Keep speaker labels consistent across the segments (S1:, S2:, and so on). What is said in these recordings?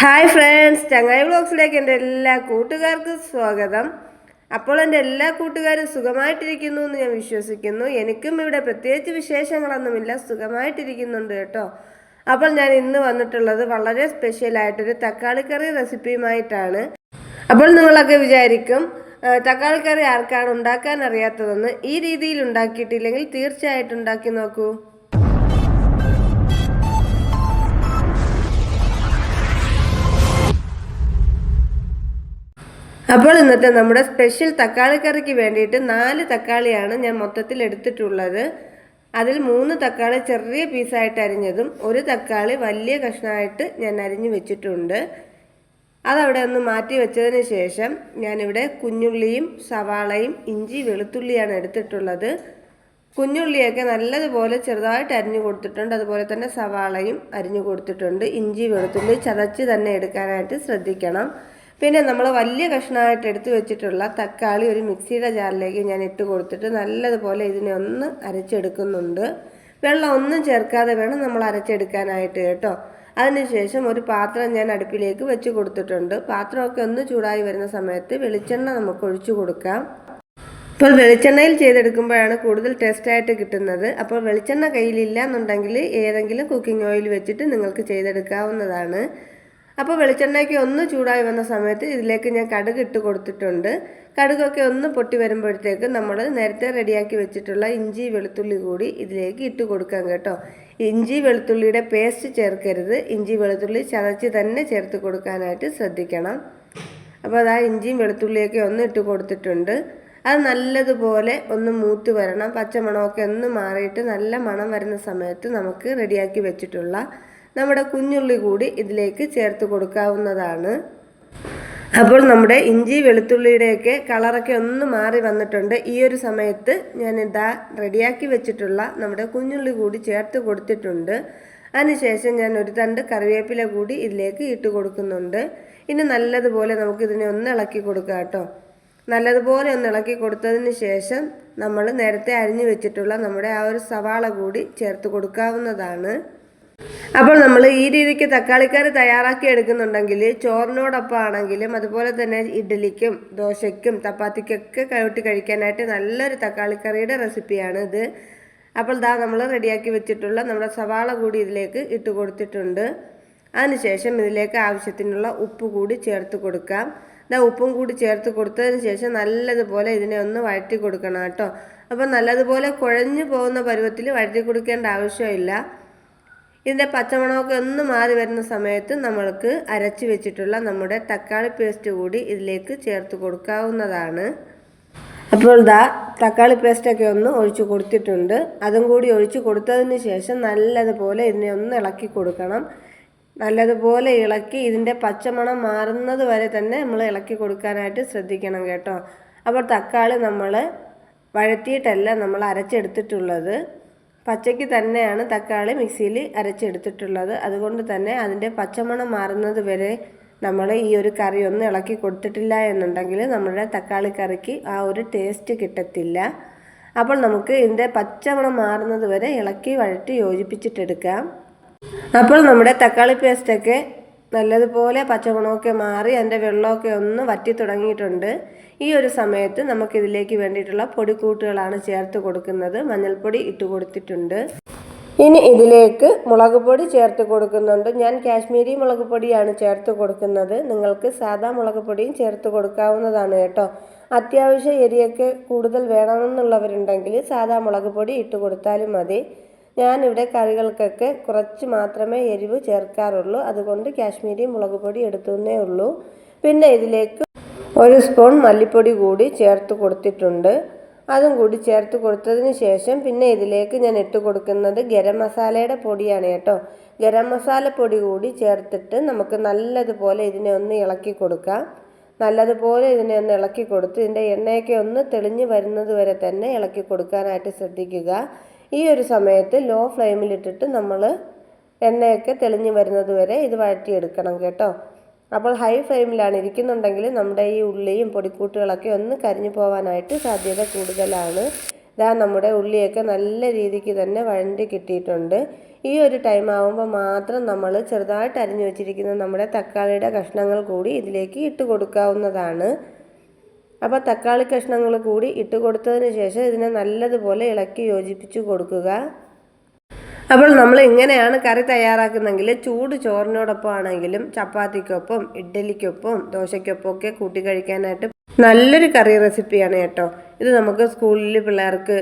S1: Hi friends ചങ്ങായി വ്ളോഗ്സിലേക്ക് എന്റെ എല്ലാ കൂട്ടുകാർക്കും സ്വാഗതം. അപ്പോൾ എന്റെ എല്ലാ കൂട്ടുകാരും സുഖമായിട്ടിരിക്കുന്നു എന്ന് ഞാൻ വിശ്വസിക്കുന്നു. എനിക്കും ഇവിടെ പ്രത്യേകിച്ച് വിശേഷങ്ങളൊന്നുമില്ല സുഖമായിട്ടിരിക്കുന്നുണ്ട് കേട്ടോ. അപ്പോൾ ഞാൻ ഇന്ന് വന്നിട്ടുള്ളത് വളരെ സ്പെഷ്യലായിട്ടൊരു തക്കാളിക്കറി റെസിപ്പിയുമായിട്ടാണ് അപ്പോൾ നിങ്ങളൊക്കെ വിചാരിക്കും തക്കാളി കറി ആർക്കാണ് ഉണ്ടാക്കാൻ അറിയാത്തതെന്ന്. ഈ രീതിയിൽ ഉണ്ടാക്കിയിട്ടില്ലെങ്കിൽ തീർച്ചയായിട്ടും ഉണ്ടാക്കി നോക്കൂ. അപ്പോൾ ഇന്നത്തെ നമ്മുടെ സ്പെഷ്യൽ തക്കാളി കറിക്ക് വേണ്ടിയിട്ട് നാല് തക്കാളിയാണ് ഞാൻ മൊത്തത്തിൽ എടുത്തിട്ടുള്ളത്. അതിൽ മൂന്ന് തക്കാളി ചെറിയ പീസായിട്ട് അരിഞ്ഞതും ഒരു തക്കാളി വലിയ കഷ്ണമായിട്ട് ഞാൻ അരിഞ്ഞു വെച്ചിട്ടുണ്ട്. അതവിടെ ഒന്ന് മാറ്റി വെച്ചതിന് ശേഷം ഞാനിവിടെ കുഞ്ഞുള്ളിയും സവാളയും ഇഞ്ചി വെളുത്തുള്ളിയാണ് എടുത്തിട്ടുള്ളത്. കുഞ്ഞുള്ളിയൊക്കെ നല്ലതുപോലെ ചെറുതായിട്ട് അരിഞ്ഞു കൊടുത്തിട്ടുണ്ട്. അതുപോലെ തന്നെ സവാളയും അരിഞ്ഞു കൊടുത്തിട്ടുണ്ട്. ഇഞ്ചി വെളുത്തുള്ളി ചതച്ച് തന്നെ എടുക്കാനായിട്ട് ശ്രദ്ധിക്കണം. പിന്നെ നമ്മൾ വലിയ കഷ്ണമായിട്ട് എടുത്തു വെച്ചിട്ടുള്ള തക്കാളി ഒരു മിക്സിയുടെ ജാറിലേക്ക് ഞാൻ ഇട്ട് കൊടുത്തിട്ട് നല്ലതുപോലെ ഇതിനെ ഒന്ന് അരച്ചെടുക്കുന്നുണ്ട്. വെള്ളം ഒന്നും ചേർക്കാതെ വേണം നമ്മൾ അരച്ചെടുക്കാനായിട്ട് കേട്ടോ. അതിനുശേഷം ഒരു പാത്രം ഞാൻ അടുപ്പിലേക്ക് വെച്ച് കൊടുത്തിട്ടുണ്ട്. പാത്രമൊക്കെ ഒന്ന് ചൂടായി വരുന്ന സമയത്ത് വെളിച്ചെണ്ണ നമുക്ക് ഒഴിച്ചു കൊടുക്കാം. ഇപ്പോൾ വെളിച്ചെണ്ണയിൽ ചെയ്തെടുക്കുമ്പോഴാണ് കൂടുതൽ ടേസ്റ്റായിട്ട് കിട്ടുന്നത്. അപ്പോൾ വെളിച്ചെണ്ണ കയ്യിലില്ല എന്നുണ്ടെങ്കിൽ ഏതെങ്കിലും കുക്കിംഗ് ഓയിൽ വെച്ചിട്ട് നിങ്ങൾക്ക് ചെയ്തെടുക്കാവുന്നതാണ്. അപ്പോൾ വെളിച്ചെണ്ണയ്ക്ക് ഒന്ന് ചൂടായി വന്ന സമയത്ത് ഇതിലേക്ക് ഞാൻ കടുക് ഇട്ട് കൊടുത്തിട്ടുണ്ട്. കടുകൊക്കെ ഒന്ന് പൊട്ടി വരുമ്പോഴത്തേക്ക് നമ്മൾ നേരത്തെ റെഡിയാക്കി വെച്ചിട്ടുള്ള ഇഞ്ചി വെളുത്തുള്ളി കൂടി ഇതിലേക്ക് ഇട്ട് കൊടുക്കാം കേട്ടോ. ഇഞ്ചി വെളുത്തുള്ളിയുടെ പേസ്റ്റ് ചേർക്കരുത്. ഇഞ്ചി വെളുത്തുള്ളി ചതച്ച് തന്നെ ചേർത്ത് കൊടുക്കാനായിട്ട് ശ്രദ്ധിക്കണം. അപ്പോൾ അതാ ഇഞ്ചിയും വെളുത്തുള്ളിയൊക്കെ ഒന്ന് ഇട്ട് കൊടുത്തിട്ടുണ്ട്. അത് നല്ലതുപോലെ ഒന്ന് മൂത്ത് വരണം. പച്ചമണമൊക്കെ ഒന്ന് മാറിയിട്ട് നല്ല മണം വരുന്ന സമയത്ത് നമുക്ക് റെഡിയാക്കി വെച്ചിട്ടുള്ള നമ്മുടെ കുഞ്ഞുള്ളി കൂടി ഇതിലേക്ക് ചേർത്ത് കൊടുക്കാവുന്നതാണ്. അപ്പോൾ നമ്മുടെ ഇഞ്ചി വെളുത്തുള്ളിയുടെയൊക്കെ കളറൊക്കെ ഒന്ന് മാറി വന്നിട്ടുണ്ട്. ഈ ഒരു സമയത്ത് ഞാൻ ഇതാ റെഡിയാക്കി വെച്ചിട്ടുള്ള നമ്മുടെ കുഞ്ഞുള്ളി കൂടി ചേർത്ത് കൊടുത്തിട്ടുണ്ട്. അതിനുശേഷം ഞാൻ ഒരു തണ്ട് കറിവേപ്പില കൂടി ഇതിലേക്ക് ഇട്ട് കൊടുക്കുന്നുണ്ട്. ഇനി നല്ലതുപോലെ നമുക്ക് ഇതിനെ ഒന്ന് ഇളക്കി കൊടുക്കാം കേട്ടോ. നല്ലതുപോലെ ഒന്ന് ഇളക്കി കൊടുത്തതിന് ശേഷം നമ്മൾ നേരത്തെ അരിഞ്ഞു വെച്ചിട്ടുള്ള നമ്മുടെ ആ ഒരു സവാള കൂടി ചേർത്ത് കൊടുക്കാവുന്നതാണ്. അപ്പോൾ നമ്മൾ ഈ രീതിക്ക് തക്കാളിക്കറി തയ്യാറാക്കി എടുക്കുന്നുണ്ടെങ്കിൽ ചോറിനോടൊപ്പം ആണെങ്കിലും അതുപോലെ തന്നെ ഇഡ്ഡലിക്കും ദോശയ്ക്കും ചപ്പാത്തിക്കൊക്കെ കൂട്ടി കഴിക്കാനായിട്ട് നല്ലൊരു തക്കാളിക്കറിയുടെ റെസിപ്പിയാണ് ഇത്. അപ്പോൾ ദാ നമ്മൾ റെഡിയാക്കി വെച്ചിട്ടുള്ള നമ്മുടെ സവാള കൂടി ഇതിലേക്ക് ഇട്ട് കൊടുത്തിട്ടുണ്ട്. അതിനുശേഷം ഇതിലേക്ക് ആവശ്യത്തിനുള്ള ഉപ്പ് കൂടി ചേർത്ത് കൊടുക്കാം. ഇതാ ഉപ്പും കൂടി ചേർത്ത് കൊടുത്തതിന് ശേഷം നല്ലതുപോലെ ഇതിനെ ഒന്ന് വഴറ്റി കൊടുക്കണം കേട്ടോ. അപ്പോൾ നല്ലതുപോലെ കുഴഞ്ഞു പോകുന്ന പരുവത്തിൽ വഴറ്റി കൊടുക്കേണ്ട ആവശ്യമില്ല. ഇതിന്റെ പച്ചമണമൊക്കെ ഒന്ന് മാറി വരുന്ന സമയത്ത് നമ്മൾക്ക് അരച്ച് വെച്ചിട്ടുള്ള നമ്മുടെ തക്കാളി പേസ്റ്റ് കൂടി ഇതിലേക്ക് ചേർത്ത് കൊടുക്കാവുന്നതാണ്. അപ്പോൾ ദാ തക്കാളി പേസ്റ്റൊക്കെ ഒന്ന് ഒഴിച്ചു കൊടുത്തിട്ടുണ്ട്. അതും കൂടി ഒഴിച്ചു കൊടുത്തതിന് ശേഷം നല്ലതുപോലെ ഇതിനെ ഒന്ന് ഇളക്കി കൊടുക്കണം. നല്ലതുപോലെ ഇളക്കി ഇതിന്റെ പച്ചമണം മാറുന്നത് വരെ തന്നെ നമ്മൾ ഇളക്കി കൊടുക്കാനായിട്ട് ശ്രദ്ധിക്കണം കേട്ടോ. അപ്പോൾ തക്കാളി നമ്മൾ വഴറ്റിയിട്ടല്ല നമ്മൾ അരച്ചെടുത്തിട്ടുള്ളത്. പച്ചയ്ക്ക് തന്നെയാണ് തക്കാളി മിക്സിയിൽ അരച്ചെടുത്തിട്ടുള്ളത്. അതുകൊണ്ട് തന്നെ അതിന്റെ പച്ചമണം മാറുന്നത് വരെ നമ്മൾ ഈ ഒരു കറി ഒന്ന് ഇളക്കി കൊടുത്തിട്ടില്ല എന്നുണ്ടെങ്കിൽ നമ്മുടെ തക്കാളി കറിക്ക് ആ ഒരു ടേസ്റ്റ് കിട്ടത്തില്ല. അപ്പോൾ നമുക്ക് ഇതിന്റെ പച്ചമണം മാറുന്നത് വരെ ഇളക്കി വഴറ്റി യോജിപ്പിച്ചിട്ടെടുക്കാം. അപ്പോൾ നമ്മുടെ തക്കാളി പേസ്റ്റൊക്കെ നല്ലതുപോലെ പച്ചമുളകൊക്കെ മാറി അതിന്റെ വെള്ളമൊക്കെ ഒന്ന് വറ്റി തുടങ്ങിയിട്ടുണ്ട്. ഈ ഒരു സമയത്ത് നമുക്കിതിലേക്ക് വേണ്ടിയിട്ടുള്ള പൊടിക്കൂട്ടുകളാണ് ചേർത്ത് കൊടുക്കുന്നത്. മഞ്ഞൾപ്പൊടി ഇട്ട് കൊടുത്തിട്ടുണ്ട്. ഇനി ഇതിലേക്ക് മുളക് പൊടി ചേർത്ത് കൊടുക്കുന്നുണ്ട്. ഞാൻ കാശ്മീരി മുളക് പൊടിയാണ് ചേർത്ത് കൊടുക്കുന്നത്. നിങ്ങൾക്ക് സാധാ മുളക് പൊടിയും ചേർത്ത് കൊടുക്കാവുന്നതാണ് കേട്ടോ. അത്യാവശ്യം എരിയൊക്കെ കൂടുതൽ വേണമെന്നുള്ളവരുണ്ടെങ്കിൽ സാധാ മുളക് പൊടി ഇട്ട് കൊടുത്താലും മതി. ഞാനിവിടെ കറികൾക്കൊക്കെ കുറച്ച് മാത്രമേ എരിവ് ചേർക്കാറുള്ളൂ. അതുകൊണ്ട് കാശ്മീരി മുളക് പൊടി എടുത്തുന്നേ ഉള്ളൂ. പിന്നെ ഇതിലേക്ക് ഒരു സ്പൂൺ മല്ലിപ്പൊടി കൂടി ചേർത്ത് കൊടുത്തിട്ടുണ്ട്. അതും കൂടി ചേർത്ത് കൊടുത്തതിന് ശേഷം പിന്നെ ഇതിലേക്ക് ഞാൻ ഇട്ട് കൊടുക്കുന്നത് ഗരം മസാലയുടെ പൊടിയാണ് കേട്ടോ. ഗരം മസാല പൊടി കൂടി ചേർത്തിട്ട് നമുക്ക് നല്ലതുപോലെ ഇതിനെ ഒന്ന് ഇളക്കി കൊടുക്കാം. നല്ലതുപോലെ ഇതിനെ ഒന്ന് ഇളക്കി കൊടുത്ത് ഇതിന്റെ എണ്ണയൊക്കെ ഒന്ന് തെളിഞ്ഞ് വരുന്നത് വരെ തന്നെ ഇളക്കി കൊടുക്കാനായിട്ട് ശ്രദ്ധിക്കുക. ഈ ഒരു സമയത്ത് ലോ ഫ്ലെയിമിലിട്ടിട്ട് നമ്മൾ എണ്ണയൊക്കെ തെളിഞ്ഞു വരുന്നത് വരെ ഇത് വഴറ്റിയെടുക്കണം കേട്ടോ. അപ്പോൾ ഹൈ ഫ്ലെയിമിലാണ് ഇരിക്കുന്നുണ്ടെങ്കിൽ നമ്മുടെ ഈ ഉള്ളിയും പൊടിക്കൂട്ടുകളൊക്കെ ഒന്ന് കരിഞ്ഞു പോകാനായിട്ട് സാധ്യത കൂടുതലാണ്. ഇതാ നമ്മുടെ ഉള്ളിയൊക്കെ നല്ല രീതിക്ക് തന്നെ വഴണ്ടി കിട്ടിയിട്ടുണ്ട്. ഈ ഒരു ടൈം ആകുമ്പോൾ മാത്രം നമ്മൾ ചെറുതായിട്ട് അരിഞ്ഞു വെച്ചിരിക്കുന്ന നമ്മുടെ തക്കാളിയുടെ കഷ്ണങ്ങൾ കൂടി ഇതിലേക്ക് ഇട്ട് കൊടുക്കാവുന്നതാണ്. അപ്പോൾ തക്കാളി കഷ്ണങ്ങൾ കൂടി ഇട്ട് കൊടുത്തതിന് ശേഷം ഇതിനെ നല്ലതുപോലെ ഇളക്കി യോജിപ്പിച്ച് കൊടുക്കുക. അപ്പോൾ നമ്മൾ ഇങ്ങനെയാണ് കറി തയ്യാറാക്കുന്നെങ്കിൽ ചൂട് ചോറിനോടൊപ്പം ആണെങ്കിലും ചപ്പാത്തിക്കൊപ്പം ഇഡ്ഡലിക്കൊപ്പം ദോശയ്ക്കൊപ്പം ഒക്കെ കൂട്ടി കഴിക്കാനായിട്ട് നല്ലൊരു കറി റെസിപ്പിയാണ് കേട്ടോ. ഇത് നമുക്ക് സ്കൂളിൽ പിള്ളേർക്ക്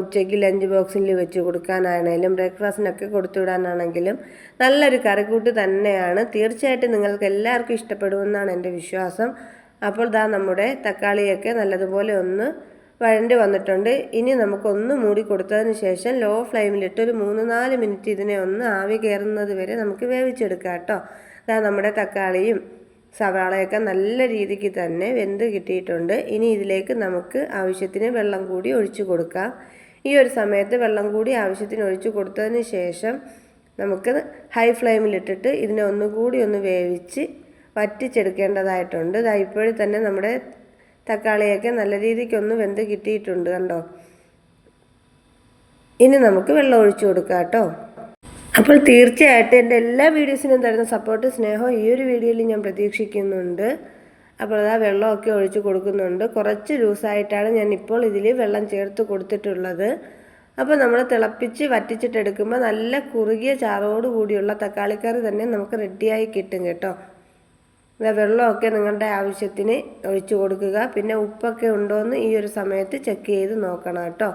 S1: ഉച്ചയ്ക്ക് ലഞ്ച് ബോക്സിൽ വെച്ച് കൊടുക്കാനാണെങ്കിലും ബ്രേക്ക്ഫാസ്റ്റിനൊക്കെ കൊടുത്തുവിടാനാണെങ്കിലും നല്ലൊരു കറിക്കൂട്ട് തന്നെയാണ്. തീർച്ചയായിട്ടും നിങ്ങൾക്ക് എല്ലാവർക്കും ഇഷ്ടപ്പെടുമെന്നാണ് എന്റെ വിശ്വാസം. അപ്പോൾ ദാ നമ്മുടെ തക്കാളിയൊക്കെ നല്ലതുപോലെ ഒന്ന് വഴണ്ടി വന്നിട്ടുണ്ട്. ഇനി നമുക്കൊന്ന് മൂടി കൊടുത്തതിന് ശേഷം ലോ ഫ്ലെയിമിലിട്ട് ഒരു മൂന്ന് നാല് മിനിറ്റ് ഇതിനെ ഒന്ന് ആവി കയറുന്നത് വരെ നമുക്ക് വേവിച്ചെടുക്കാം കേട്ടോ. അതാ നമ്മുടെ തക്കാളിയും സവാളയൊക്കെ നല്ല രീതിക്ക് തന്നെ വെന്ത് കിട്ടിയിട്ടുണ്ട്. ഇനി ഇതിലേക്ക് നമുക്ക് ആവശ്യത്തിന് വെള്ളം കൂടി ഒഴിച്ചു കൊടുക്കാം. ഈ ഒരു സമയത്ത് വെള്ളം കൂടി ആവശ്യത്തിന് ഒഴിച്ചു കൊടുത്തതിന് ശേഷം നമുക്ക് ഹൈ ഫ്ലെയിമിലിട്ടിട്ട് ഇതിനെ ഒന്നുകൂടി ഒന്ന് വേവിച്ച് വറ്റിച്ചെടുക്കേണ്ടതായിട്ടുണ്ട് ഇതാ ഇപ്പോഴും തന്നെ നമ്മുടെ തക്കാളിയൊക്കെ നല്ല രീതിക്കൊന്ന് വെന്ത് കിട്ടിയിട്ടുണ്ട് കണ്ടോ? ഇനി നമുക്ക് വെള്ളം ഒഴിച്ചു കൊടുക്കാം കേട്ടോ. അപ്പോൾ തീർച്ചയായിട്ടും എന്റെ എല്ലാ വീഡിയോസിനും തരുന്ന സപ്പോർട്ട് സ്നേഹം ഈ ഒരു വീഡിയോയിൽ ഞാൻ പ്രതീക്ഷിക്കുന്നുണ്ട്. അപ്പോൾ അതാ വെള്ളമൊക്കെ ഒഴിച്ച് കൊടുക്കുന്നുണ്ട്. കുറച്ച് ലൂസായിട്ടാണ് ഞാൻ ഇപ്പോൾ ഇതിൽ വെള്ളം ചേർത്ത് കൊടുത്തിട്ടുള്ളത്. അപ്പോൾ നമ്മൾ തിളപ്പിച്ച് വറ്റിച്ചിട്ടെടുക്കുമ്പോൾ നല്ല കുറുകിയ ചാറോട് കൂടിയുള്ള തക്കാളിക്കറി തന്നെ നമുക്ക് റെഡിയായി കിട്ടും കേട്ടോ. വെള്ളമൊക്കെ നിങ്ങളുടെ ആവശ്യത്തിന് ഒഴിച്ചു കൊടുക്കുക. പിന്നെ ഉപ്പൊക്കെ ഉണ്ടോയെന്ന് ഈ ഒരു സമയത്ത് ചെക്ക് ചെയ്ത് നോക്കണം കേട്ടോ.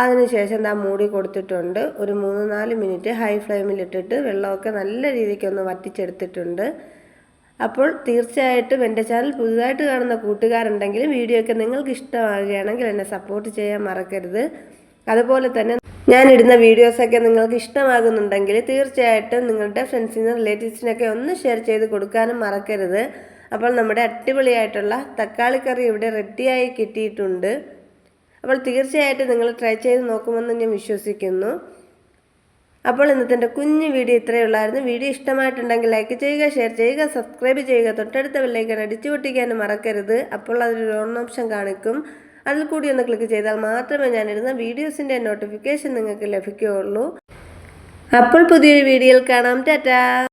S1: അതിനുശേഷം എന്താ മൂടി കൊടുത്തിട്ടുണ്ട്. ഒരു മൂന്ന് നാല് മിനിറ്റ് ഹൈ ഫ്ലെയിമിലിട്ടിട്ട് വെള്ളമൊക്കെ നല്ല രീതിക്കൊന്ന് വറ്റിച്ചെടുത്തിട്ടുണ്ട്. അപ്പോൾ തീർച്ചയായിട്ടും എന്റെ ചാനൽ പുതുതായിട്ട് കാണുന്ന കൂട്ടുകാരുണ്ടെങ്കിലും വീഡിയോ ഒക്കെ നിങ്ങൾക്ക് ഇഷ്ടമാകുകയാണെങ്കിൽ എന്നെ സപ്പോർട്ട് ചെയ്യാൻ മറക്കരുത്. അതുപോലെ തന്നെ ഞാനിടുന്ന വീഡിയോസൊക്കെ നിങ്ങൾക്ക് ഇഷ്ടമാകുന്നുണ്ടെങ്കിൽ തീർച്ചയായിട്ടും നിങ്ങളുടെ ഫ്രണ്ട്സിനും റിലേറ്റീവ്സിനൊക്കെ ഒന്ന് ഷെയർ ചെയ്ത് കൊടുക്കാനും മറക്കരുത്. അപ്പോൾ നമ്മുടെ അടിപൊളിയായിട്ടുള്ള തക്കാളി കറി ഇവിടെ റെഡിയായി കിട്ടിയിട്ടുണ്ട്. അപ്പോൾ തീർച്ചയായിട്ടും നിങ്ങൾ ട്രൈ ചെയ്ത് നോക്കുമെന്ന് ഞാൻ വിശ്വസിക്കുന്നു. അപ്പോൾ ഇന്നത്തെ കുഞ്ഞു വീഡിയോ ഇത്രയേ ഉള്ളായിരുന്നു. വീഡിയോ ഇഷ്ടമായിട്ടുണ്ടെങ്കിൽ ലൈക്ക് ചെയ്യുക ഷെയർ ചെയ്യുക സബ്സ്ക്രൈബ് ചെയ്യുക. തൊട്ടടുത്ത ബെല്ലൈക്കൻ അടിച്ചു പൊട്ടിക്കാനും മറക്കരുത്. അപ്പോൾ അതൊരു ഓൺ ഓപ്ഷൻ കാണിക്കും. അതിൽ കൂടി ഒന്ന് ക്ലിക്ക് ചെയ്താൽ മാത്രമേ ഞാനിടുന്ന വീഡിയോസിന്റെ നോട്ടിഫിക്കേഷൻ നിങ്ങൾക്ക് ലഭിക്കുകയുള്ളൂ. അപ്പോൾ പുതിയൊരു വീഡിയോയിൽ കാണാം. ടാറ്റാ!